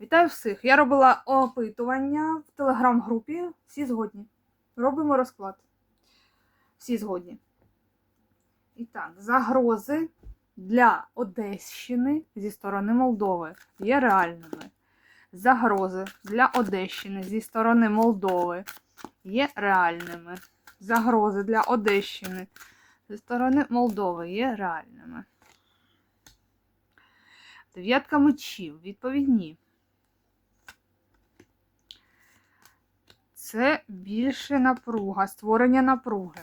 Вітаю всіх! Я робила опитування в телеграм-групі. Всі згодні. Робимо розклад. Всі згодні. І так, загрози для Одещини зі сторони Молдови є реальними. Загрози для Одещини зі сторони Молдови є реальними. Загрози для Одещини зі сторони Молдови є реальними. Дев'ятка мечів. Відповідні. Це більше напруга, створення напруги.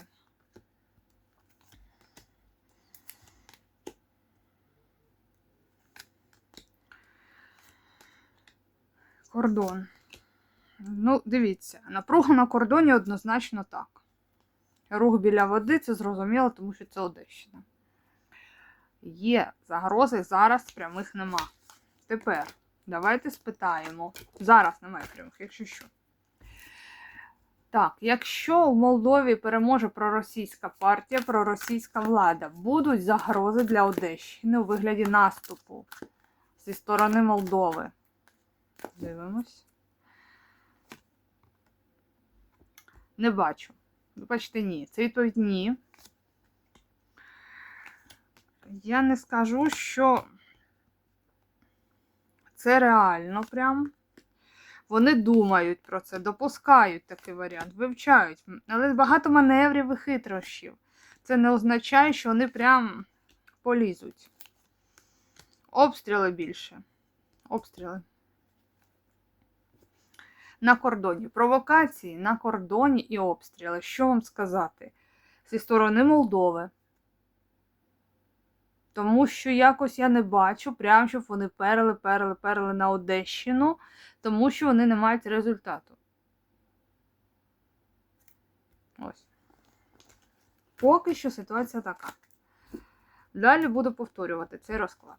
Кордон. Ну, дивіться, напруга на кордоні однозначно так. Рух біля води це зрозуміло, тому що це Одещина. Є загрози, зараз прямих нема. Тепер давайте спитаємо. Зараз немає прямих, якщо що. Так, якщо в Молдові переможе проросійська партія, проросійська влада, будуть загрози для Одещини у вигляді наступу зі сторони Молдови. Дивимось. Не бачу. Ви бачите, ні. Це відповідь ні. Я не скажу, що це реально прям. Вони думають про це, допускають такий варіант, вивчають. Але багато маневрів і хитрощів. Це не означає, що вони прям полізуть. Обстріли більше. Обстріли. На кордоні. Провокації на кордоні і обстріли. Що вам сказати? Зі сторони Молдови. Тому що якось я не бачу, прям щоб вони перли, перли, перли на Одещину, тому що вони не мають результату. Ось. Поки що ситуація така. Далі буду повторювати цей розклад.